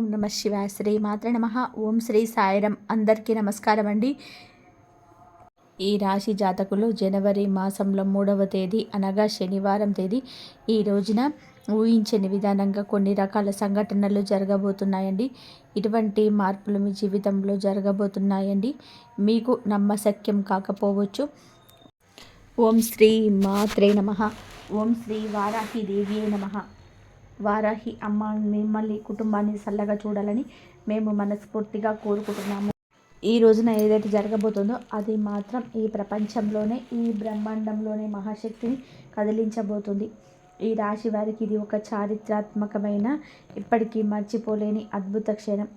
ఓం నమ శివాయ. శ్రీ మాత్ర నమ. ఓం శ్రీ సాయిరం అందరికీ నమస్కారం అండి. ఈ రాశి జాతకులు జనవరి మాసంలో మూడవ తేదీ అనగా శనివారం తేదీ. ఈ రోజున ఊహించని విధానంగా కొన్ని రకాల సంఘటనలు జరగబోతున్నాయండి. ఇటువంటి మార్పులు మీ జీవితంలో జరగబోతున్నాయండి. మీకు నమ్మశక్యం కాకపోవచ్చు. ఓం శ్రీ మాత్రే నమ. ఓం శ్రీ వారాహి దేవి నమ. వారాహి అమ్మ మిమ్మల్ని కుటుంబాన్ని చల్లగా చూడాలని మేము మనస్ఫూర్తిగా కోరుకుంటున్నాము. ఈ రోజున ఏదైతే జరగబోతుందో అది మాత్రం ఈ ప్రపంచంలోనే ఈ బ్రహ్మాండంలోనే మహాశక్తిని కదిలించబోతుంది. ఈ రాశి వారికి ఇది ఒక చారిత్రాత్మకమైన ఇప్పటికీ మర్చిపోలేని అద్భుత క్షణం.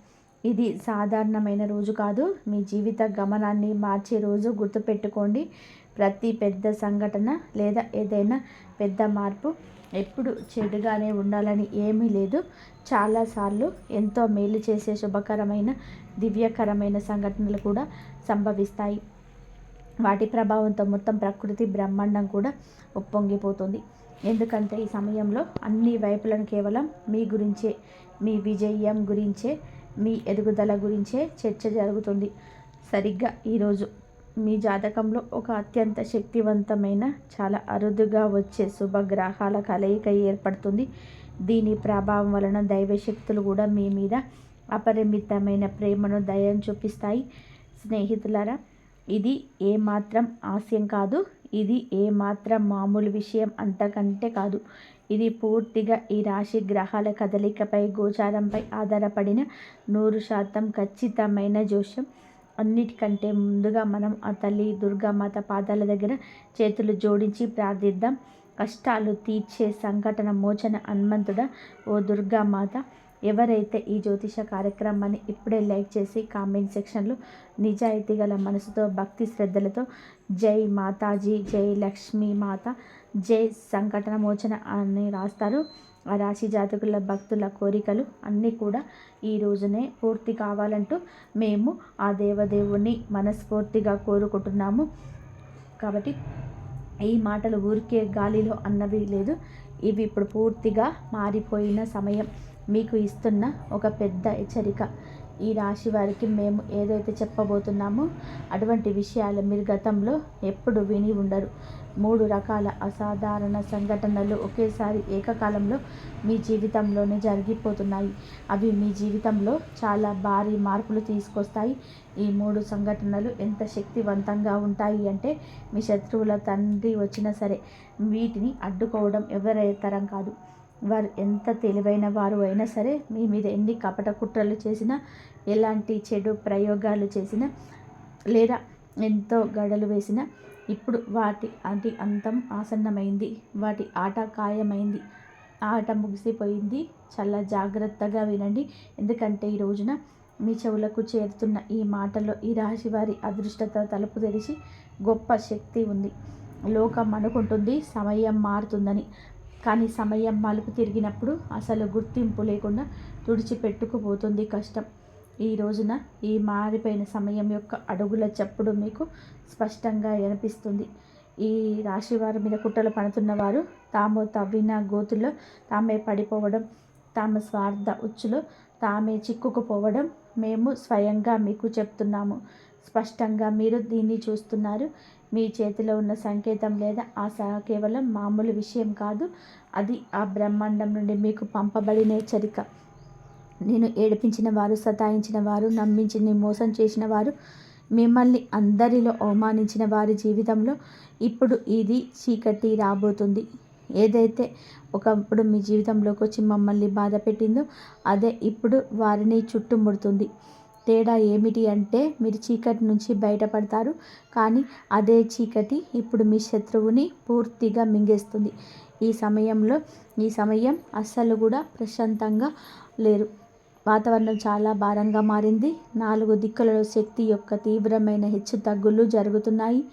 ఇది సాధారణమైన రోజు కాదు. మీ జీవిత గమనాన్ని మార్చే రోజు గుర్తుపెట్టుకోండి. ప్రతి పెద్ద సంఘటన లేదా ఏదైనా పెద్ద మార్పు ఎప్పుడు చెడుగానే ఉండాలని ఏమీ లేదు. చాలాసార్లు ఎంతో మేలు చేసే శుభకరమైన దివ్యకరమైన సంఘటనలు కూడా సంభవిస్తాయి. వాటి ప్రభావంతో మొత్తం ప్రకృతి బ్రహ్మాండం కూడా ఉప్పొంగిపోతుంది. ఎందుకంటే ఈ సమయంలో అన్ని వైపులను కేవలం మీ గురించే మీ విజయం గురించే మీ ఎదుగుదల గురించే చర్చ జరుగుతుంది. సరిగ్గా ఈరోజు మీ జాతకంలో ఒక అత్యంత శక్తివంతమైన చాలా అరుదుగా వచ్చే శుభగ్రహాల కలయిక ఏర్పడుతుంది. దీని ప్రభావం వలన దైవశక్తులు కూడా మీ మీద అపరిమితమైన ప్రేమను దయను చూపిస్తాయి. స్నేహితులారా ఇది ఏమాత్రం హాస్యం కాదు. ఇది ఏమాత్రం మామూలు విషయం అంతకంటే కాదు. ఇది పూర్తిగా ఈ రాశి గ్రహాల కదలికపై గోచారంపై ఆధారపడిన నూరు శాతం ఖచ్చితమైన జోష్యం. అన్నిటికంటే ముందుగా మనం ఆ తల్లి దుర్గామాత పాదాల దగ్గర చేతులు జోడించి ప్రార్థిద్దాం. కష్టాలు తీర్చే సంఘటన మోచన హనుమంతుడ ఓ దుర్గామాత ఎవరైతే ఈ జ్యోతిష కార్యక్రమాన్ని ఇప్పుడే లైక్ చేసి కామెంట్ సెక్షన్లో నిజాయితీ గల మనసుతో భక్తి శ్రద్ధలతో జై మాతాజీ జై లక్ష్మీ మాత జై సంకటన మోచన అని రాస్తారు. ఆ రాశి జాతకుల భక్తుల కోరికలు అన్నీ కూడా ఈ రోజునే పూర్తి కావాలంటూ మేము ఆ దేవదేవుని మనస్ఫూర్తిగా కోరుకుంటున్నాము. కాబట్టి ఈ మాటలు ఊరికే గాలిలో అన్నవి లేదు. ఇవి ఇప్పుడు పూర్తిగా మారిపోయిన సమయం. మీకు ఇస్తున్న ఒక పెద్ద హెచ్చరిక. ఈ రాశి వారికి మేము ఏదైతే చెప్పబోతున్నామో అటువంటి విషయాలు మీరు గతంలో ఎప్పుడు విని ఉండరు. మూడు రకాల అసాధారణ సంఘటనలు ఒకేసారి ఏకకాలంలో మీ జీవితంలోనే జరిగిపోతున్నాయి. అవి మీ జీవితంలో చాలా భారీ మార్పులు తీసుకొస్తాయి. ఈ మూడు సంఘటనలు ఎంత శక్తివంతంగా ఉంటాయి అంటే మీ శత్రువుల తండ్రి వచ్చినా సరే వీటిని అడ్డుకోవడం ఎవరి తరం కాదు. వారు ఎంత తెలివైన వారు అయినా సరే మీ మీద ఎన్ని కపట కుట్రలు చేసినా ఎలాంటి చెడు ప్రయోగాలు చేసినా లేదా ఎంతో గడలు వేసినా ఇప్పుడు వాటి అది అంతం ఆసన్నమైంది. వాటి ఆట ఖాయమైంది. ఆట ముగిసిపోయింది. చాలా జాగ్రత్తగా వినండి. ఎందుకంటే ఈ రోజున మీ చెవులకు చేరుతున్న ఈ మాటల్లో ఈ రాశి వారి అదృష్టత తలుపు తెరిచి గొప్ప శక్తి ఉంది. లోకం అనుకుంటుంది సమయం మారుతుందని. కానీ సమయం మలుపు తిరిగినప్పుడు అసలు గుర్తింపు లేకుండా తుడిచిపెట్టుకుపోతుంది కష్టం. ఈ రోజున ఈ మారిపోయిన సమయం యొక్క అడుగుల చప్పుడు మీకు స్పష్టంగా వినిపిస్తుంది. ఈ రాశి వారి మీద కుట్రలు పడుతున్న వారు తాము తవ్విన గోతుల్లో తామే పడిపోవడం తాము స్వార్థ ఉచ్చులో తామే చిక్కుకుపోవడం మేము స్వయంగా మీకు చెప్తున్నాము. స్పష్టంగా మీరు దీన్ని చూస్తున్నారు. మీ చేతిలో ఉన్న సంకేతం లేదా ఆ కేవలం మామూలు విషయం కాదు. అది ఆ బ్రహ్మాండం నుండి మీకు పంపబడిన హెచ్చరిక నేను ఏడిపించిన వారు సతాయించిన వారు నమ్మించి మోసం చేసిన వారు మిమ్మల్ని అందరిలో అవమానించిన వారి జీవితంలో ఇప్పుడు ఇది చీకటి రాబోతుంది. ఏదైతే ఒకప్పుడు మీ జీవితంలోకి వచ్చి మమ్మల్ని బాధ పెట్టిందో అదే ఇప్పుడు వారిని చుట్టుముడుతుంది. తేడా ఏమిటి అంటే మీరు చీకటి నుంచి బయటపడతారు. కానీ అదే చీకటి ఇప్పుడు మీ శత్రువుని పూర్తిగా మింగేస్తుంది. ఈ సమయంలో ఈ సమయం అస్సలు కూడా ప్రశాంతంగా లేరు. వాతావరణం చాలా భారంగా మారింది. నాలుగు దిక్కులలో శక్తి యొక్క తీవ్రమైన హెచ్చు తగ్గులు జరుగుతున్నాయి.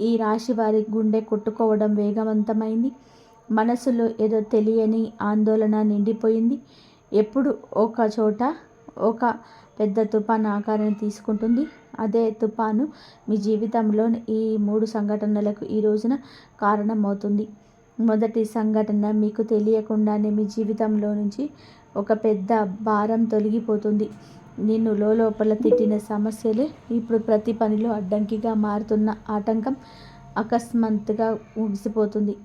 ఈ రాశి వారి గుండె కొట్టుకోవడం వేగవంతమైంది. మనసులో ఏదో తెలియని ఆందోళన నిండిపోయింది. ఎప్పుడు ఒక చోట ఒక పెద్ద తుఫాను ఆకారాన్ని తీసుకుంటుంది. అదే తుఫాను మీ జీవితంలో ఈ మూడు సంఘటనలకు ఈ రోజున కారణమవుతుంది. మొదటి సంఘటన మీకు తెలియకుండానే మీ జీవితంలో నుంచి ఒక పెద్ద భారం తొలగిపోతుంది. నిన్ను లోపల తిట్టిన సమస్యలే ఇప్పుడు ప్రతి పనిలో అడ్డంకిగా మారుతున్న ఆటంకం అకస్మాత్తుగా ముగిసిపోతుంది.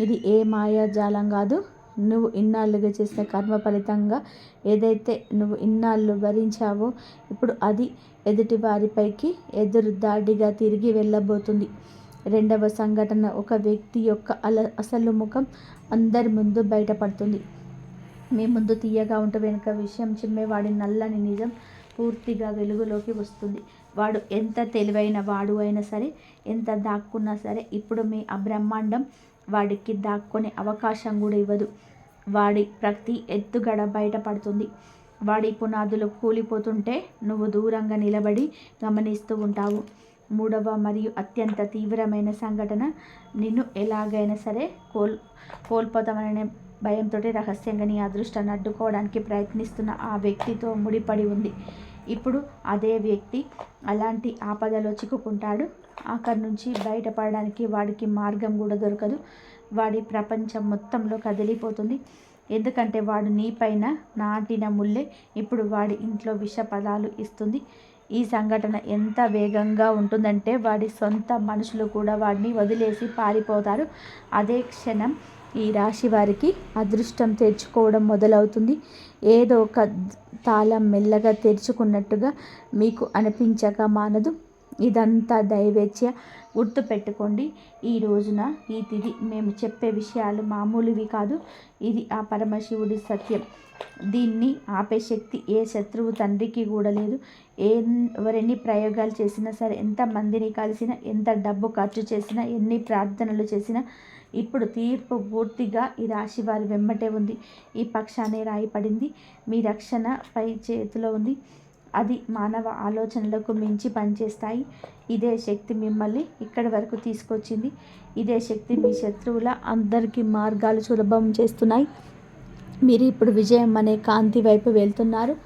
ఇది ఏ మాయాజాలం కాదు. నువ్వు ఇన్నాళ్ళుగా చేసిన కర్మ ఫలితంగా ఏదైతే నువ్వు ఇన్నాళ్ళు భరించావో ఇప్పుడు అది ఎదుటి వారిపైకి ఎదురు దాడిగా తిరిగి వెళ్ళబోతుంది. రెండవ సంఘటన ఒక వ్యక్తి యొక్క అల అసలు ముఖం అందరి ముందు బయటపడుతుంది. మీ ముందు తీయగా ఉంటే వెనుక విషయం చిమ్మేవాడి నల్లని నిజం పూర్తిగా వెలుగులోకి వస్తుంది. వాడు ఎంత తెలివైన వాడు అయినా సరే ఎంత దాక్కున్నా సరే ఇప్పుడు మీ ఆ బ్రహ్మాండం వాడికి దాక్కునే అవకాశం కూడా ఇవ్వదు. వాడి ప్రతి ఎత్తుగడ బయటపడుతుంది. వాడి పునాదులు కూలిపోతుంటే నువ్వు దూరంగా నిలబడి గమనిస్తూ ఉంటావు. మూడవ మరియు అత్యంత తీవ్రమైన సంఘటన నిన్ను ఎలాగైనా సరే కోల్ కోల్పోతామనే భయంతో రహస్యంగా నీ అదృష్టాన్ని అడ్డుకోవడానికి ప్రయత్నిస్తున్న ఆ వ్యక్తితో ముడిపడి ఉంది. ఇప్పుడు అదే వ్యక్తి అలాంటి ఆపదలో చిక్కుకుంటాడు. అక్కడి నుంచి బయటపడడానికి వాడికి మార్గం కూడా దొరకదు. వాడి ప్రపంచం మొత్తంలో కదిలిపోతుంది. ఎందుకంటే వాడు నీపైన నాటిన ముల్లే. ఇప్పుడు వాడి ఇంట్లో విష పదాలు ఇస్తుంది. ఈ సంఘటన ఎంత వేగంగా ఉంటుందంటే వాడి సొంత మనుషులు కూడా వాడిని వదిలేసి పారిపోతారు. అదే క్షణం ఈ రాశి వారికి అదృష్టం తెరుచుకోవడం మొదలవుతుంది. ఏదో ఒక తాళం మెల్లగా తెరుచుకున్నట్టుగా మీకు అనిపించక మానదు. ఇదంతా దైవేచ్ఛ గుర్తుపెట్టుకోండి. ఈ రోజున ఈ తిది మేము చెప్పే విషయాలు మామూలువి కాదు. ఇది ఆ పరమశివుడి సత్యం. దీన్ని ఆపే శక్తి ఏ శత్రువు తండ్రికి కూడా లేదు. ఏ ఎవరెన్ని ప్రయోగాలు చేసినా సరే ఎంత మందిని కలిసినా ఎంత డబ్బు ఖర్చు చేసినా ఎన్ని ప్రార్థనలు చేసినా ఇప్పుడు తీర్పు పూర్తిగా ఈ రాశి వారి వెంబటే ఉంది. ఈ పక్షానే రాయపడింది మీ రక్షణ పై చేతిలో ఉంది. అది మానవ ఆలోచనలకు మించి పనిచేస్తాయి. ఇదే శక్తి మిమ్మల్ని ఇక్కడి వరకు తీసుకొచ్చింది. ఇదే శక్తి మీ శత్రువుల అందరికీ మార్గాలు సులభం చేస్తున్నాయి. మీరు ఇప్పుడు విజయం అనే కాంతి వైపు వెళ్తున్నారు.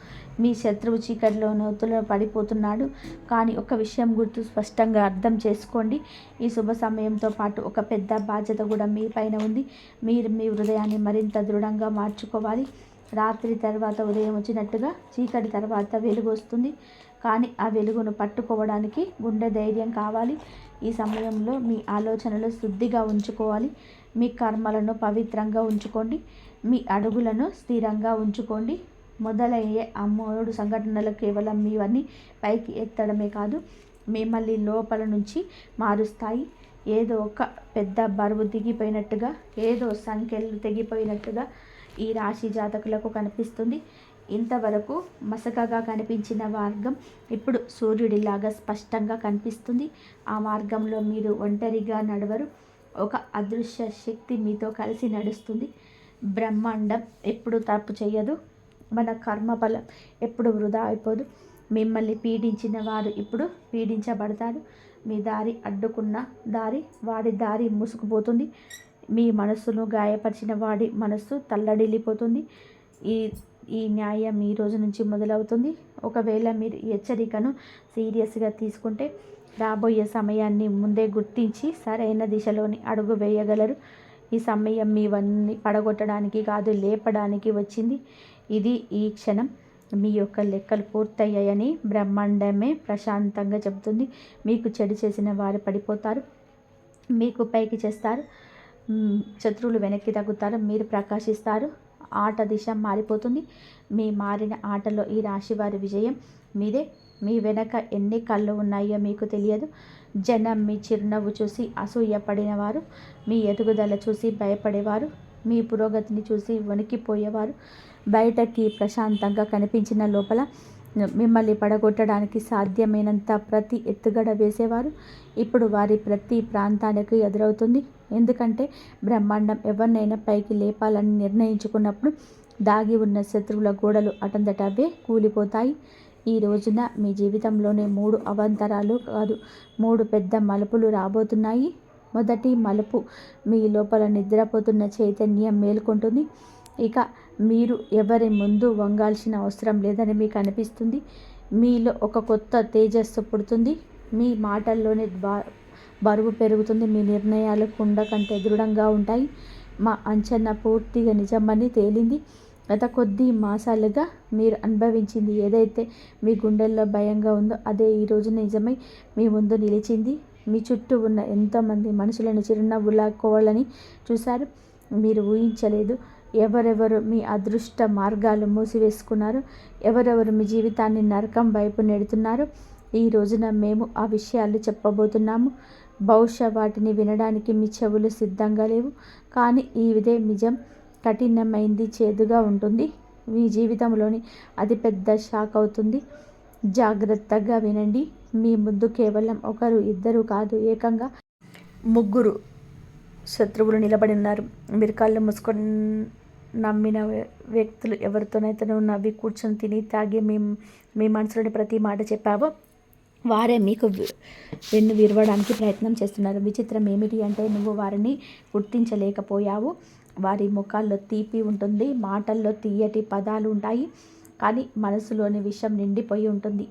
మీ శత్రువు చీకటిలో నూతులో పడిపోతున్నాడు. కానీ ఒక విషయం గుర్తు స్పష్టంగా అర్థం చేసుకోండి. ఈ శుభ సమయంతో పాటు ఒక పెద్ద బాధ్యత కూడా మీ పైన ఉంది. మీరు మీ హృదయాన్ని మరింత దృఢంగా మార్చుకోవాలి. రాత్రి తర్వాత ఉదయం వచ్చినట్టుగా చీకటి తర్వాత వెలుగు వస్తుంది. కానీ ఆ వెలుగును పట్టుకోవడానికి గుండె ధైర్యం కావాలి. ఈ సమయంలో మీ ఆలోచనలు శుద్ధిగా ఉంచుకోవాలి. మీ కర్మలను పవిత్రంగా ఉంచుకోండి. మీ అడుగులను స్థిరంగా ఉంచుకోండి. మొదలయ్యే ఆ మూడు సంఘటనలు కేవలం మీవన్నీ పైకి ఎత్తడమే కాదు మిమ్మల్ని లోపల నుంచి మారుస్తాయి. ఏదో ఒక పెద్ద బరువు దిగిపోయినట్టుగా ఏదో సంఖ్యలు తెగిపోయినట్టుగా ఈ రాశి జాతకులకు కనిపిస్తుంది. ఇంతవరకు మసకగా కనిపించిన మార్గం ఇప్పుడు సూర్యుడిలాగా స్పష్టంగా కనిపిస్తుంది. ఆ మార్గంలో మీరు ఒంటరిగా నడవరు. ఒక అదృశ్య శక్తి మీతో కలిసి నడుస్తుంది. బ్రహ్మాండం ఎప్పుడు తప్పు చేయదు. మన కర్మఫలం ఎప్పుడు వృధా అయిపోదు. మిమ్మల్ని పీడించిన వారు ఇప్పుడు పీడించబడతారు. మీ దారి అడ్డుకున్న దారి వాడి దారి మూసుకుపోతుంది. మీ మనస్సును గాయపరిచిన వాడి మనస్సు తల్లడిల్లిపోతుంది. ఈ ఈ న్యాయం ఈ రోజు నుంచి మొదలవుతుంది. ఒకవేళ మీరు హెచ్చరికను సీరియస్గా తీసుకుంటే రాబోయే సమయాన్ని ముందే గుర్తించి సరైన దిశలోని అడుగు వేయగలరు. ఈ సమయం మీవన్నీ పడగొట్టడానికి కాదు లేపడానికి వచ్చింది. ఇది ఈ క్షణం. మీ యొక్క లెక్కలు పూర్తయ్యాయని బ్రహ్మాండమే ప్రశాంతంగా చెబుతుంది. మీకు చెడు చేసిన వారు పడిపోతారు. మీకు పైకి చేస్తారు. శత్రువులు వెనక్కి తగ్గుతారు మీరు ప్రకాశిస్తారు ఆట దిశ మారిపోతుంది. మీ మారిన ఆటలో ఈ రాశి వారి విజయం మీదే. మీ వెనక ఎన్ని కళ్ళు ఉన్నాయో మీకు తెలియదు. జనం మీ చిరునవ్వు చూసి అసూయపడినవారు మీ ఎదుగుదల చూసి భయపడేవారు మీ పురోగతిని చూసి వణికిపోయేవారు. బయటకి ప్రశాంతంగా కనిపించిన లోపల మిమ్మల్ని పడగొట్టడానికి సాధ్యమైనంత ప్రతి ఎత్తుగడ వేసేవారు. ఇప్పుడు వారి ప్రతి ప్రాంతానికి ఎదురవుతుంది. ఎందుకంటే బ్రహ్మాండం ఎవరినైనా పైకి లేపాలని నిర్ణయించుకున్నప్పుడు దాగి ఉన్న శత్రువుల గోడలు అటంతట అవే కూలిపోతాయి. ఈ రోజున మీ జీవితంలోనే మూడు అవంతరాలు కాదు మూడు పెద్ద మలుపులు రాబోతున్నాయి. మొదటి మలుపు మీ లోపల నిద్రపోతున్న చైతన్యం మేల్కొంటుంది. ఇక మీరు ఎవరి ముందు వంగాల్సిన అవసరం లేదని మీకు అనిపిస్తుంది. మీలో ఒక కొత్త తేజస్సు పుడుతుంది. మీ మాటల్లోని బరువు పెరుగుతుంది. మీ నిర్ణయాలు కుండ కంటే దృఢంగా ఉంటాయి. మా అంచనా పూర్తిగా నిజమని తేలింది. గత కొద్ది మాసాలుగా మీరు అనుభవించింది ఏదైతే మీ గుండెల్లో భయంగా ఉందో అదే ఈరోజు నిజమై మీ ముందు నిలిచింది. మీ చుట్టూ ఉన్న ఎంతోమంది మనుషులను చిరునవ్వులాక్కోవాలని చూశారు. మీరు ఊహించలేదు. ఎవరెవరు మీ అదృష్ట మార్గాలు మూసివేసుకున్నారు. ఎవరెవరు మీ జీవితాన్ని నరకం వైపు నెడుతున్నారు. ఈ రోజున మేము ఆ విషయాలు చెప్పబోతున్నాము. బహుశా వాటిని వినడానికి మీ చెవులు సిద్ధంగా లేవు. కానీ ఈ ఇదే నిజం. కఠినమైంది చేదుగా ఉంటుంది. మీ జీవితంలోని అతిపెద్ద షాక్ అవుతుంది. జాగ్రత్తగా వినండి. మీ ముందు కేవలం ఒకరు ఇద్దరు కాదు ఏకంగా ముగ్గురు శత్రువులు నిలబడి ఉన్నారు. మీరు కళ్ళు మూసుకొని నమ్మిన వ్యక్తులు ఎవరితోనైతేనో నవ్వి కూర్చొని తిని తాగి మీ మీ మనసులోని ప్రతి మాట చెప్పావో వారే మీకు వెన్ను విరవడానికి ప్రయత్నం చేస్తున్నారు. విచిత్రం ఏమిటి అంటే నువ్వు వారిని గుర్తించలేకపోయావు. వారి ముఖాల్లో తీపి ఉంటుంది మాటల్లో తీయటి పదాలు ఉంటాయి కానీ మనసులోని విషయం నిండిపోయి ఉంటుంది.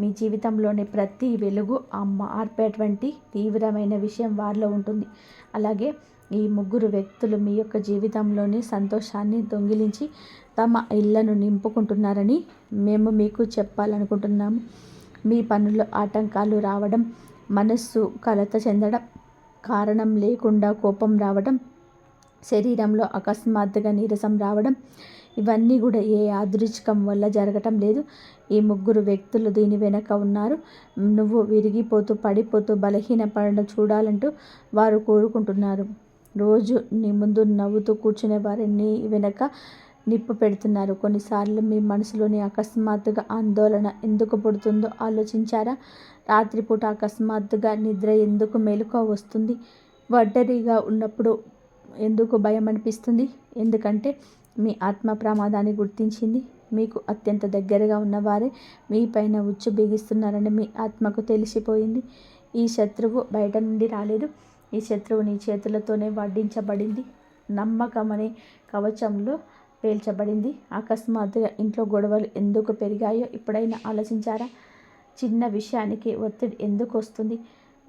మీ జీవితంలోని ప్రతి వెలుగు ఆ మార్పేటువంటి తీవ్రమైన విషయం వారిలో ఉంటుంది. అలాగే ఈ ముగ్గురు వ్యక్తులు మీ యొక్క జీవితంలోని సంతోషాన్ని దొంగిలించి తమ ఇళ్ళను నింపుకుంటున్నారని మేము మీకు చెప్పాలనుకుంటున్నాము. మీ పనుల్లో ఆటంకాలు రావడం మనస్సు కలత చెందడం కారణం లేకుండా కోపం రావడం శరీరంలో అకస్మాత్తుగా నీరసం రావడం ఇవన్నీ కూడా ఏ యాదృచ్ఛికం వల్ల జరగటం లేదు. ఈ ముగ్గురు వ్యక్తులు దీని వెనక ఉన్నారు. నువ్వు విరిగిపోతూ పడిపోతూ బలహీనపడడం చూడాలంటూ వారు కోరుకుంటున్నారు. రోజు నీ ముందు నవ్వుతూ కూర్చునే వారిని వెనక నిప్పు పెడుతున్నారు. కొన్నిసార్లు మీ మనసులోని అకస్మాత్తుగా ఆందోళన ఎందుకు పుడుతుందో ఆలోచించారా? రాత్రిపూట అకస్మాత్తుగా నిద్ర ఎందుకు మెలకువ వస్తుంది? ఒంటరిగా ఉన్నప్పుడు ఎందుకు భయం అనిపిస్తుంది? ఎందుకంటే మీ ఆత్మ ప్రమాదాన్ని గుర్తించింది. మీకు అత్యంత దగ్గరగా ఉన్నవారే మీ పైన ఉచ్చు బిగిస్తున్నారని మీ ఆత్మకు తెలిసిపోయింది. ఈ శత్రువు బయట నుండి రాలేదు. ఈ శత్రువు నీ చేతులతోనే వడ్డించబడింది. నమ్మకం అనే కవచంలో పేల్చబడింది. అకస్మాత్తుగా ఇంట్లో గొడవలు ఎందుకు పెరిగాయో ఎప్పుడైనా ఆలోచించారా? చిన్న విషయానికి ఒత్తిడి ఎందుకు వస్తుంది?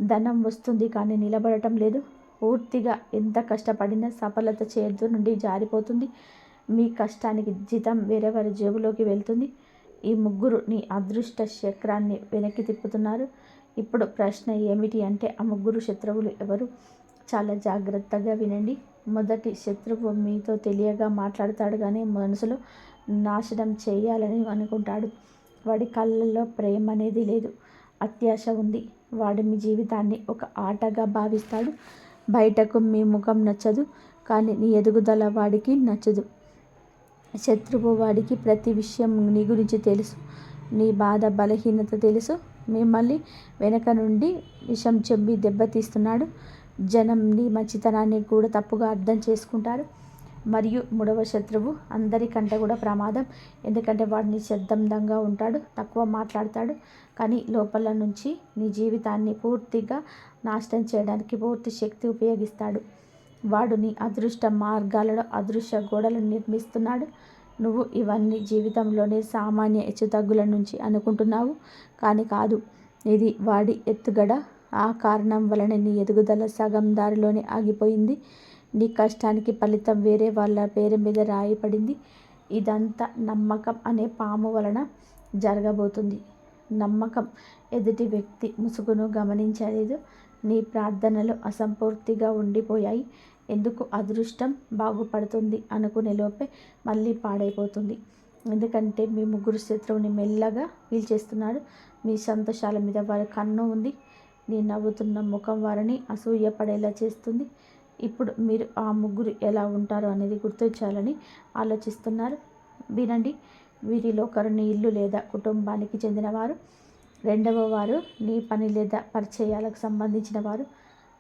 ధనం వస్తుంది కానీ నిలబడటం లేదు. పూర్తిగా ఎంత కష్టపడినా సఫలత చేతు నుండి జారిపోతుంది. మీ కష్టానికి జీతం వేరెవరి జేబులోకి వెళ్తుంది. ఈ ముగ్గురు నీ అదృష్ట చక్రాన్ని వెనక్కి తిప్పుతున్నారు. ఇప్పుడు ప్రశ్న ఏమిటి అంటే ఆ ముగ్గురు శత్రువులు ఎవరు? చాలా జాగ్రత్తగా వినండి. మొదటి శత్రువు మీతో తెలియగా మాట్లాడతాడు కానీ మనసులో నాశనం చేయాలని అనుకుంటాడు. వాడి కళ్ళల్లో ప్రేమ అనేది లేదు. అత్యాశ ఉంది. వాడు మీ జీవితాన్ని ఒక ఆటగా భావిస్తాడు. బయటకు మీ ముఖం నచ్చదు. కానీ నీ ఎదుగుదల వాడికి నచ్చదు. శత్రువు వాడికి ప్రతి విషయం నీ గురించి తెలుసు. నీ బాధ బలహీనత తెలుసు. మిమ్మల్ని వెనక నుండి విషం చెంబి దెబ్బతీస్తున్నాడు. జనంని మంచితనాన్ని కూడా తప్పుగా అర్థం చేసుకుంటారు. మరియు మూడవ శత్రువు అందరికంటే కూడా ప్రమాదం. ఎందుకంటే వాడిని నిశ్శబ్దంగా ఉంటాడు తక్కువ మాట్లాడతాడు. కానీ లోపల నుంచి నీ జీవితాన్ని పూర్తిగా నాశనం చేయడానికి పూర్తి శక్తి ఉపయోగిస్తాడు. వాడు నీ అదృష్ట మార్గాలలో అదృశ్య గోడలను నిర్మిస్తున్నాడు. నువ్వు ఇవన్నీ జీవితంలోనే సామాన్య హెచ్చుతగ్గుల నుంచి అనుకుంటున్నావు. కానీ కాదు ఇది వాడి ఎత్తుగడ ఆ కారణం వలన నీ ఎదుగుదల సగం దారిలోనే ఆగిపోయింది. నీ కష్టానికి ఫలితం వేరే వాళ్ళ పేరు మీద రాయబడింది. ఇదంతా నమ్మకం అనే పాము వలన జరగబోతుంది. నమ్మకం ఎదుటి వ్యక్తి ముసుగును గమనించలేదు. నీ ప్రార్థనలు అసంపూర్తిగా ఉండిపోయాయి. ఎందుకు అదృష్టం బాగుపడుతుంది అనుకునే లోపే మళ్ళీ పాడైపోతుంది. ఎందుకంటే మీ ముగ్గురు శత్రువుని మెల్లగా పీల్చేస్తున్నాడు మీ సంతోషాల మీద వారి కన్ను ఉంది. నీ నవ్వుతున్న ముఖం వారిని అసూయపడేలా చేస్తుంది. ఇప్పుడు మీరు ఆ ముగ్గురు ఎలా ఉంటారో అనేది గుర్తించాలని ఆలోచిస్తున్నారు. వినండి వీరిలో ఒకరు నీ ఇల్లు లేదా కుటుంబానికి చెందినవారు. రెండవ వారు నీ పని లేదా పరిచయాలకు సంబంధించిన వారు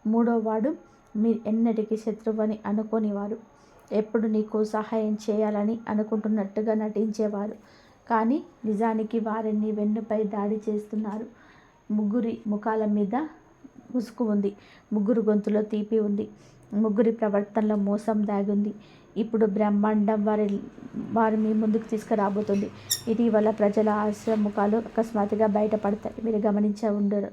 మూడవ వాడు మీరు ఎన్నటికీ శత్రువని అనుకోనివారు. ఎప్పుడు నీకు సహాయం చేయాలని అనుకుంటున్నట్టుగా నటించేవారు. కానీ నిజానికి వారిని వెన్నుపై దాడి చేస్తున్నారు. ముగ్గురి ముఖాల మీద ముసుగు ఉంది. ముగ్గురు గొంతులో తీపి ఉంది. ముగ్గురి ప్రవర్తనలో మోసం దాగుంది. ఇప్పుడు బ్రహ్మాండం వారి వారు మీ ముందుకు తీసుకురాబోతుంది. ఇటీవల ప్రజల ఆశ్రయ ముఖాలు అకస్మాత్తుగా బయటపడతాయి. మీరు గమనించే ఉండరు.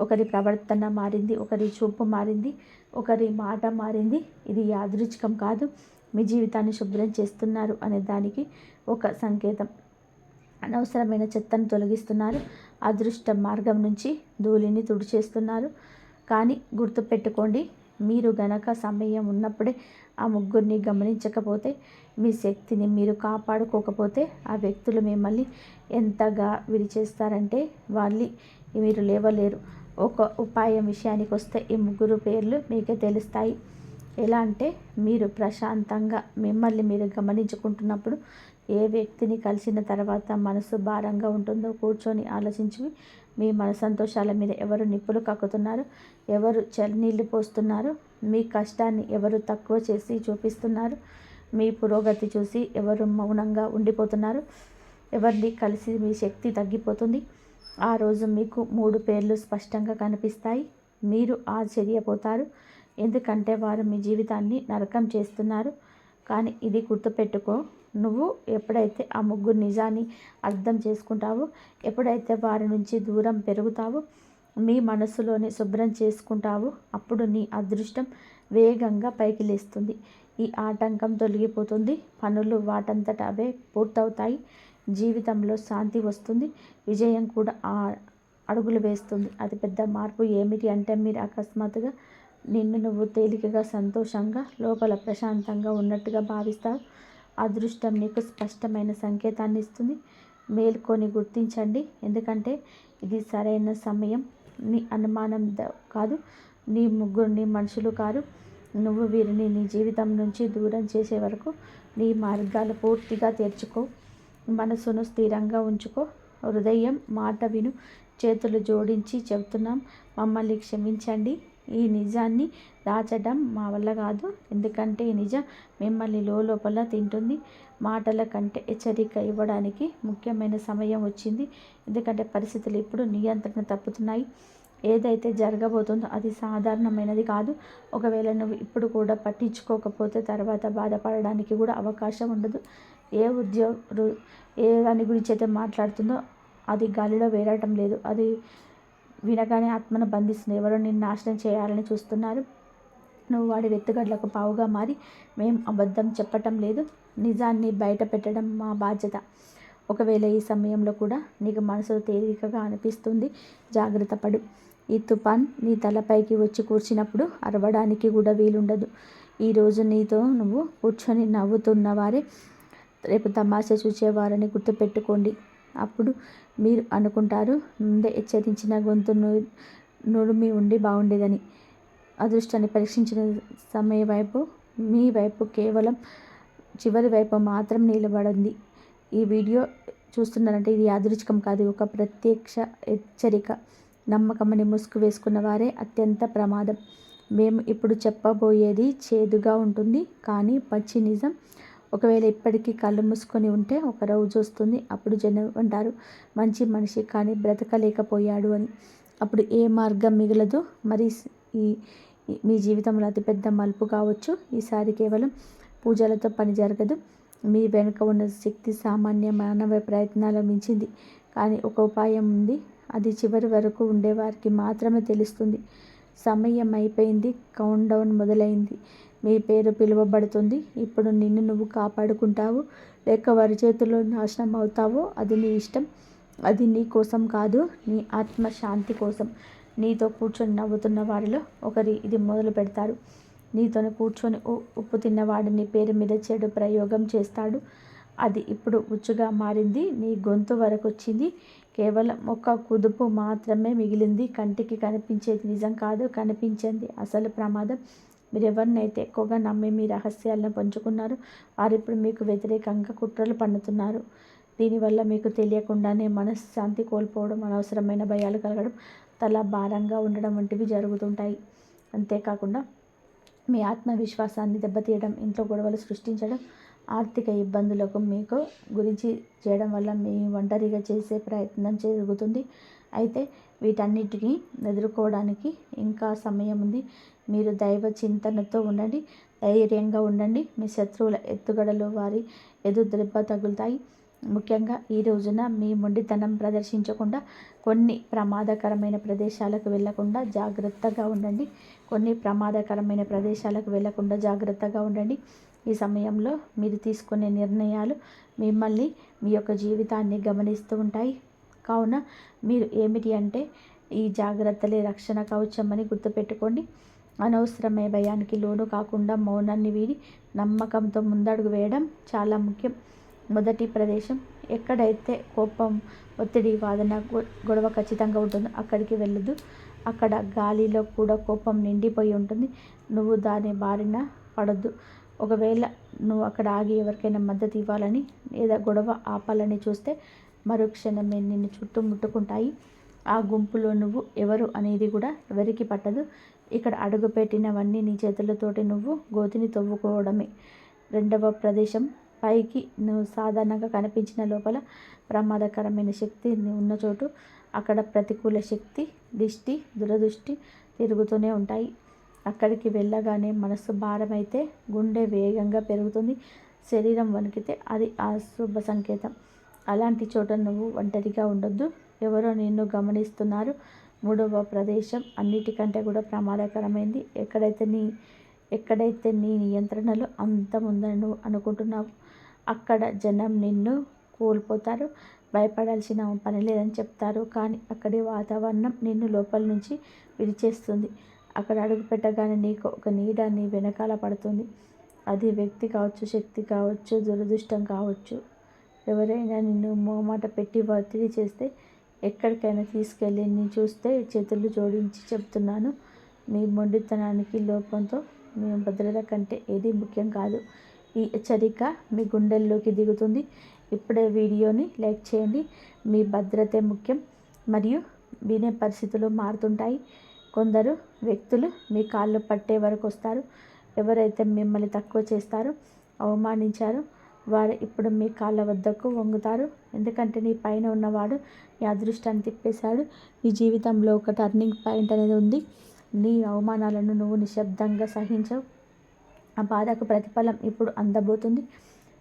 ఒకరి ప్రవర్తన మారింది ఒకరి చూపు మారింది ఒకరి మాట మారింది. ఇది యాదృచ్ఛికం కాదు. మీ జీవితాన్ని శుభ్రం చేస్తున్నారు అనే దానికి ఒక సంకేతం. అనవసరమైన చెత్తను తొలగిస్తున్నారు. అదృష్ట మార్గం నుంచి ధూళిని తుడిచేస్తున్నారు. కానీ గుర్తుపెట్టుకోండి మీరు గనక సమయం ఉన్నప్పుడే ఆ ముగ్గురిని గమనించకపోతే మీ శక్తిని మీరు కాపాడుకోకపోతే ఆ వ్యక్తులు మిమ్మల్ని ఎంతగా విడిచేస్తారంటే వాళ్ళు మీరు లేవలేరు. ఒక ఉపాయం విషయానికి వస్తే ఈ ముగ్గురు పేర్లు మీకే తెలుస్తాయి. ఎలా అంటే మీరు ప్రశాంతంగా మిమ్మల్ని మీరు గమనించుకుంటున్నప్పుడు ఏ వ్యక్తిని కలిసిన తర్వాత మనసు భారంగా ఉంటుందో కూర్చొని ఆలోచించి మీ మన సంతోషాల మీద ఎవరు నిప్పులు కక్కుతున్నారు? ఎవరు చన్నీళ్ళు పోస్తున్నారు? మీ కష్టాన్ని ఎవరు తక్కువ చేసి చూపిస్తున్నారు? మీ పురోగతి చూసి ఎవరు మౌనంగా ఉండిపోతున్నారు? ఎవరిని కలిసి మీ శక్తి తగ్గిపోతుంది? ఆ రోజు మీకు మూడు పేర్లు స్పష్టంగా కనిపిస్తాయి. మీరు ఆశ్చర్యపోతారు. ఎందుకంటే వారు మీ జీవితాన్ని నరకం చేస్తున్నారు. కానీ ఇది గుర్తుపెట్టుకో. నువ్వు ఎప్పుడైతే ఆ ముగ్గురు నిజాన్ని అర్థం చేసుకుంటావో ఎప్పుడైతే వారి నుంచి దూరం పెరుగుతావో మీ మనసులోని శుభ్రం చేసుకుంటావో అప్పుడు నీ అదృష్టం వేగంగా పైకి లేస్తుంది. ఈ ఆటంకం తొలగిపోతుంది. పనులు వాటంతట అవే పూర్తవుతాయి. జీవితంలో శాంతి వస్తుంది. విజయం కూడా ఆ అడుగులు వేస్తుంది. అతిపెద్ద మార్పు ఏమిటి అంటే మీరు అకస్మాత్తుగా నిన్ను నువ్వు తేలికగా సంతోషంగా లోపల ప్రశాంతంగా ఉన్నట్టుగా భావిస్తావు అదృష్టం నీకు స్పష్టమైన సంకేతాన్ని ఇస్తుంది. మేల్కొని గుర్తించండి. ఎందుకంటే ఇది సరైన సమయం. నీ అనుమానం కాదు. నీ ముగ్గురు నీ మనుషులు కాదు. నువ్వు వీరిని నీ జీవితం నుంచి దూరం చేసే వరకు నీ మార్గాలు పూర్తిగా తెరుచుకో. మనసును స్థిరంగా ఉంచుకో. హృదయం మాట విను. చేతులు జోడించి చెబుతున్నాం. మమ్మల్ని క్షమించండి. ఈ నిజాన్ని దాచడం మా వల్ల కాదు. ఎందుకంటే ఈ నిజం మిమ్మల్ని లోపల తింటుంది. మాటల కంటే హెచ్చరిక ఇవ్వడానికి ముఖ్యమైన సమయం వచ్చింది. ఎందుకంటే పరిస్థితులు ఇప్పుడు నియంత్రణ తప్పుతున్నాయి. ఏదైతే జరగబోతుందో అది సాధారణమైనది కాదు. ఒకవేళ నువ్వు ఇప్పుడు కూడా పట్టించుకోకపోతే తర్వాత బాధపడడానికి కూడా అవకాశం ఉండదు. ఏ ఉద్యోగ ఏ దాని గురించి అయితే మాట్లాడుతుందో అది గాలిలో వేరటం లేదు. అది వినగానే ఆత్మను బంధిస్తుంది. ఎవరో నిన్ను నాశనం చేయాలని చూస్తున్నారు. నువ్వు వాడి వెత్తుగడ్లకు పావుగా మారి మేం అబద్ధం చెప్పటం లేదు. నిజాన్ని బయట పెట్టడం మా బాధ్యత. ఒకవేళ ఈ సమయంలో కూడా నీకు మనసు తేలికగా అనిపిస్తుంది జాగ్రత్త పడు. ఈ తుఫాన్ నీ తలపైకి వచ్చి కూర్చున్నప్పుడు అరవడానికి కూడా వీలుండదు. ఈరోజు నీతో నువ్వు కూర్చొని నవ్వుతున్న వారే రేపు తమాషా చూసేవారని గుర్తుపెట్టుకోండి. అప్పుడు మీరు అనుకుంటారు ముందే హెచ్చరించిన గొంతు నుడిమి ఉండి బాగుండేదని. అదృష్టాన్ని పరీక్షించిన సమయ వైపు మీ వైపు కేవలం చివరి వైపు మాత్రం నిలబడింది. ఈ వీడియో చూస్తున్నారంటే ఇది యాదృచ్ఛికం కాదు ఒక ప్రత్యక్ష హెచ్చరిక. నమ్మకమని ముసుగు వేసుకున్న వారే అత్యంత ప్రమాదం. మేము ఇప్పుడు చెప్పబోయేది చేదుగా ఉంటుంది కానీ పచ్చి నిజం ఒకవేళ ఇప్పటికీ కళ్ళు మూసుకొని ఉంటే ఒక రోజు వస్తుంది. అప్పుడు జనం అంటారు మంచి మనిషి కానీ బ్రతకలేకపోయాడు అని. అప్పుడు ఏ మార్గం మిగలదు. మరి ఈ మీ జీవితంలో అతిపెద్ద మలుపు కావచ్చు. ఈసారి కేవలం పూజలతో పని జరగదు. మీ వెనుక ఉన్న శక్తి సామాన్య మానవ ప్రయత్నాల మించింది. కానీ ఒక ఉపాయం ఉంది. అది చివరి వరకు ఉండేవారికి మాత్రమే తెలుస్తుంది. సమయం అయిపోయింది. కౌంట్ డౌన్ మొదలైంది. మీ పేరు పిలువబడుతుంది. ఇప్పుడు నిన్ను నువ్వు కాపాడుకుంటావు. లేక వారి చేతుల్లో నాశనం అవుతావో అది నీ ఇష్టం. అది నీ కోసం కాదు నీ ఆత్మ శాంతి కోసం. నీతో కూర్చొని నవ్వుతున్న వారిలో ఒకరి ఇది మొదలు పెడతారు నీతోనే కూర్చొని ఉప్పు తిన్నవాడు నీ పేరు మీద చెడు ప్రయోగం చేస్తాడు. అది ఇప్పుడు ఉచ్చుగా మారింది. నీ గొంతు వరకు వచ్చింది కేవలం ఒక కుదుపు మాత్రమే మిగిలింది. కంటికి కనిపించేది నిజం కాదు. కనిపించింది అసలు ప్రమాదం. మీరు ఎవరినైతే ఎక్కువగా నమ్మి మీ రహస్యాలను పంచుకున్నారు వారు ఇప్పుడు మీకు వ్యతిరేకంగా కుట్రలు పన్నుతున్నారు. దీనివల్ల మీకు తెలియకుండానే మనశ్శాంతి కోల్పోవడం అనవసరమైన భయాలు కలగడం తల భారంగా ఉండడం వంటివి జరుగుతుంటాయి. అంతేకాకుండా మీ ఆత్మవిశ్వాసాన్ని దెబ్బతీయడం ఇంట్లో గొడవలు సృష్టించడం ఆర్థిక ఇబ్బందులకు మీకు గురించి చేయడం వల్ల మీ ఒంటరిగా చేసే ప్రయత్నం జరుగుతుంది. అయితే వీటన్నిటిని ఎదుర్కోవడానికి ఇంకా సమయం ఉంది. మీరు దైవ చింతనతో ఉండండి ధైర్యంగా ఉండండి. మీ శత్రువుల ఎత్తుగడలు వారి ఎదురు దెబ్బ తగులుతాయి. ముఖ్యంగా ఈ రోజున మీ మొండితనం ప్రదర్శించకుండా కొన్ని ప్రమాదకరమైన ప్రదేశాలకు వెళ్ళకుండా జాగ్రత్తగా ఉండండి. కొన్ని ప్రమాదకరమైన ప్రదేశాలకు వెళ్ళకుండా జాగ్రత్తగా ఉండండి. ఈ సమయంలో మీరు తీసుకునే నిర్ణయాలు మిమ్మల్ని మీ యొక్క జీవితాన్ని గమనిస్తూ ఉంటాయి. కావున మీరు ఏమిటి అంటే ఈ జాగ్రత్తలే రక్షణ కవచం అని గుర్తుపెట్టుకోండి. అనవసరమైన భయానికి లోను కాకుండా మౌనాన్ని వీడి నమ్మకంతో ముందడుగు వేయడం చాలా ముఖ్యం. మొదటి ప్రదేశం ఎక్కడైతే కోపం ఒత్తిడి వాదన గొడవ ఖచ్చితంగా ఉంటుందో అక్కడికి వెళ్ళదు. అక్కడ గాలిలో కూడా కోపం నిండిపోయి ఉంటుంది. నువ్వు దాని బారిన పడద్దు. ఒకవేళ నువ్వు అక్కడ ఆగి ఎవరికైనా మద్దతు ఇవ్వాలని లేదా గొడవ ఆపాలని చూస్తే మరుక్షణమే నిన్ను చుట్టుముట్టుకుంటాయి. ఆ గుంపులో నువ్వు ఎవరు అనేది కూడా ఎవరికి పట్టదు. ఇక్కడ అడుగుపెట్టినవన్నీ నీ చేతులతోటి నువ్వు గోతిని తవ్వుకోవడమే. రెండవ ప్రదేశం పైకి నువ్వు సాధారణంగా కనిపించిన లోపల ప్రమాదకరమైన శక్తి ఉన్న చోటు. అక్కడ ప్రతికూల శక్తి దిష్టి దురదృష్టి తిరుగుతూనే ఉంటాయి. అక్కడికి వెళ్ళగానే మనసు భారమైతే గుండె వేగంగా పెరుగుతుంది. శరీరం వణికితే అది అశుభ సంకేతం. అలాంటి చోట నువ్వు ఒంటరిగా ఉండొద్దు. ఎవరో నిన్ను గమనిస్తున్నారు. మూడవ ప్రదేశం అన్నిటికంటే కూడా ప్రమాదకరమైంది. ఎక్కడైతే నీ ఎక్కడైతే నీ నియంత్రణలో అంతముందని అనుకుంటున్నావు అక్కడ జనం నిన్ను కోల్పోతారు. భయపడాల్సిన పని లేదని చెప్తారు. కానీ అక్కడి వాతావరణం నిన్ను లోపల నుంచి విడిచేస్తుంది. అక్కడ అడుగు పెట్టగానే నీకు ఒక నీడ నీ వెనకాల పడుతుంది. అది వ్యక్తి కావచ్చు శక్తి కావచ్చు దురదృష్టం కావచ్చు. ఎవరైనా నిన్ను మోమాట పెట్టి ఒత్తిడి చేస్తే ఎక్కడికైనా తీసుకెళ్ళి నేను చూస్తే చేతులు జోడించి చెప్తున్నాను. మీ మొండితనానికి లోపంతో మీ భద్రత కంటే ఏది ముఖ్యం కాదు. ఈ హెచ్చరిక మీ గుండెల్లోకి దిగుతుంది. ఇప్పుడే వీడియోని లైక్ చేయండి. మీ భద్రతే ముఖ్యం. మరియు వినే పరిస్థితులు మారుతుంటాయి. కొందరు వ్యక్తులు మీ కాళ్ళు పట్టే వరకు వస్తారు. ఎవరైతే మిమ్మల్ని తక్కువ చేస్తారో అవమానించారో వారు ఇప్పుడు మీ కాళ్ళ వద్దకు వంగుతారు. ఎందుకంటే నీ పైన ఉన్నవాడు నీ అదృష్టాన్ని తిప్పేశాడు. నీ జీవితంలో ఒక టర్నింగ్ పాయింట్ అనేది ఉంది. నీ అవమానాలను నువ్వు నిశ్శబ్దంగా సహించవు. ఆ బాధకు ప్రతిఫలం ఇప్పుడు అందబోతుంది.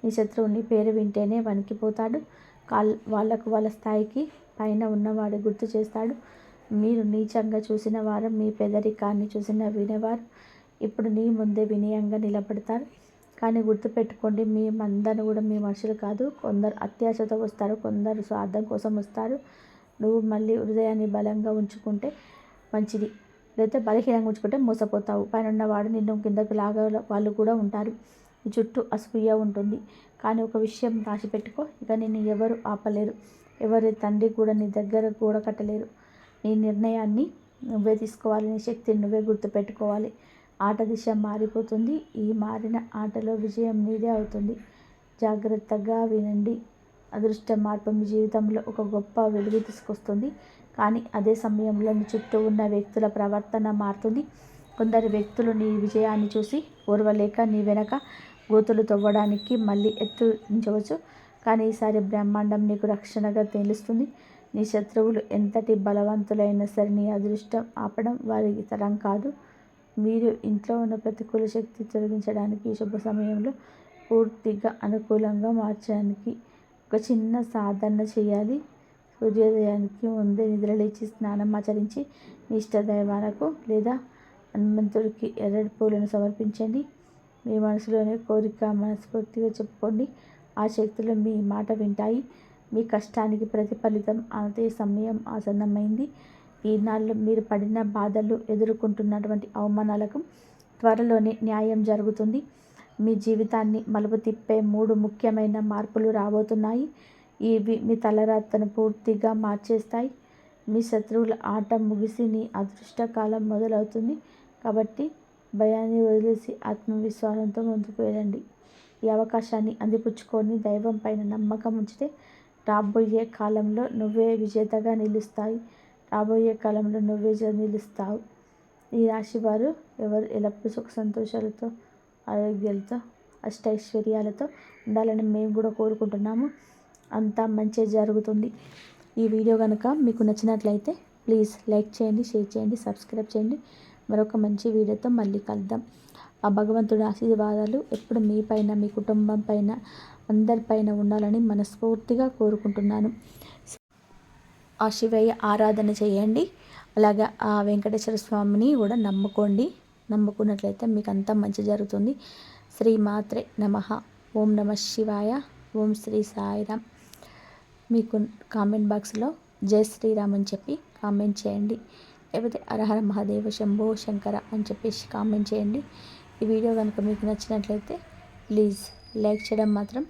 నీ శత్రువు నీ పేరు వింటేనే వణికిపోతాడు. కాల్ వాళ్ళకు వాళ్ళ స్థాయికి పైన ఉన్నవాడు గుర్తు చేస్తాడు. మీరు నీచంగా చూసిన వారు మీ పెదరికాన్ని చూసిన వినేవారు. ఇప్పుడు నీ ముందే వినయంగా నిలబడతారు. కానీ గుర్తుపెట్టుకోండి మేమందరం కూడా మీ మనుషులు కాదు. కొందరు అత్యాశతో వస్తారు కొందరు స్వార్థం కోసం వస్తారు. నువ్వు మళ్ళీ హృదయాన్ని బలంగా ఉంచుకుంటే మంచిది. లేకపోతే బలహీనంగా ఉంచుకుంటే మోసపోతావు. పైన ఉన్నవాడు నిన్ను కిందకు లాగా వాళ్ళు కూడా ఉంటారు. నీ చుట్టూ అసూయ ఉంటుంది. కానీ ఒక విషయం రాసి పెట్టుకో ఇక నిన్ను ఎవరు ఆపలేరు. ఎవరి తండ్రి కూడా నీ దగ్గర కూడా కట్టలేరు. నీ నిర్ణయాన్ని నువ్వే తీసుకోవాలని శక్తిని నువ్వే గుర్తుపెట్టుకోవాలి. ఆట దిశ మారిపోతుంది. ఈ మారిన ఆటలో విజయం నీదే అవుతుంది. జాగ్రత్తగా వినండి. అదృష్ట మార్పు మీ జీవితంలో ఒక గొప్ప వెలుగు తీసుకొస్తుంది. కానీ అదే సమయంలో మీ చుట్టూ ఉన్న వ్యక్తుల ప్రవర్తన మారుతుంది. కొందరు వ్యక్తులు నీ విజయాన్ని చూసి ఓర్వలేక నీ వెనక గోతులు తవ్వడానికి మళ్ళీ ఎత్తురించవచ్చు కానీ ఈసారి బ్రహ్మాండం నీకు రక్షణగా తెలుస్తుంది. నీ శత్రువులు ఎంతటి బలవంతులైనా సరే నీ అదృష్టం ఆపడం వారికి తరం కాదు. మీరు ఇంట్లో ఉన్న ప్రతికూల శక్తి తొలగించడానికి శుభ సమయంలో పూర్తిగా అనుకూలంగా మార్చడానికి ఒక చిన్న సాధన చేయాలి. సూర్యోదయానికి ముందే నిద్రలేచి స్నానం ఆచరించి ఇష్టదైవాలకు లేదా హనుమంతుడికి ఎర్రటి పూలను సమర్పించండి. మీ మనసులోనే కోరిక మనస్ఫూర్తిగా చెప్పుకోండి. ఆ శక్తులు మీ మాట వింటాయి. మీ కష్టానికి ప్రతిఫలితం అదే సమయం ఆసన్నమైంది. ఈనాళ్ళు మీరు పడిన బాధలు ఎదుర్కొంటున్నటువంటి అవమానాలకు త్వరలోనే న్యాయం జరుగుతుంది. మీ జీవితాన్ని మలుపు తిప్పే మూడు ముఖ్యమైన మార్పులు రాబోతున్నాయి. ఇవి మీ తలరాతను పూర్తిగా మార్చేస్తాయి. మీ శత్రువుల ఆట ముగిసి నీ అదృష్టకాలం మొదలవుతుంది. కాబట్టి భయాన్ని వదిలేసి ఆత్మవిశ్వాసంతో ముందుకు వెళ్ళండి. ఈ అవకాశాన్ని అందిపుచ్చుకొని దైవం పైన నమ్మకం ఉంచితే రాబోయే కాలంలో నువ్వే విజేతగా నిలుస్తాయి. రాబోయే కాలంలో నువ్వే నిలుస్తావు ఈ రాశి వారు ఎవరు? ఎల్లప్పుడూ సుఖ సంతోషాలతో ఆరోగ్యాలతో అష్టైశ్వర్యాలతో ఉండాలని మేము కూడా కోరుకుంటున్నాము. అంతా మంచి జరుగుతుంది. ఈ వీడియో కనుక మీకు నచ్చినట్లయితే ప్లీజ్ లైక్ చేయండి షేర్ చేయండి సబ్స్క్రైబ్ చేయండి. మరొక మంచి వీడియోతో మళ్ళీ కలుద్దాం. ఆ భగవంతుడి ఆశీర్వాదాలు ఎప్పుడు మీ పైన మీ కుటుంబం పైన అందరిపైన ఉండాలని మనస్ఫూర్తిగా కోరుకుంటున్నాను. ఆ శివయ్య ఆరాధన చేయండి. అలాగే ఆ వెంకటేశ్వర స్వామిని కూడా నమ్ముకోండి. నమ్ముకున్నట్లయితే మీకు అంతా మంచి జరుగుతుంది. శ్రీమాత్రే నమ. ఓం నమ శివాయ. ఓం శ్రీ సాయిరామ్ మీకు కామెంట్ బాక్స్లో జై శ్రీరామ్ అని చెప్పి కామెంట్ చేయండి. లేకపోతే అరహర మహాదేవ శంభో శంకర అని చెప్పేసి కామెంట్ చేయండి. ఈ వీడియో కనుక మీకు నచ్చినట్లయితే ప్లీజ్ లైక్ చేయడం మాత్రం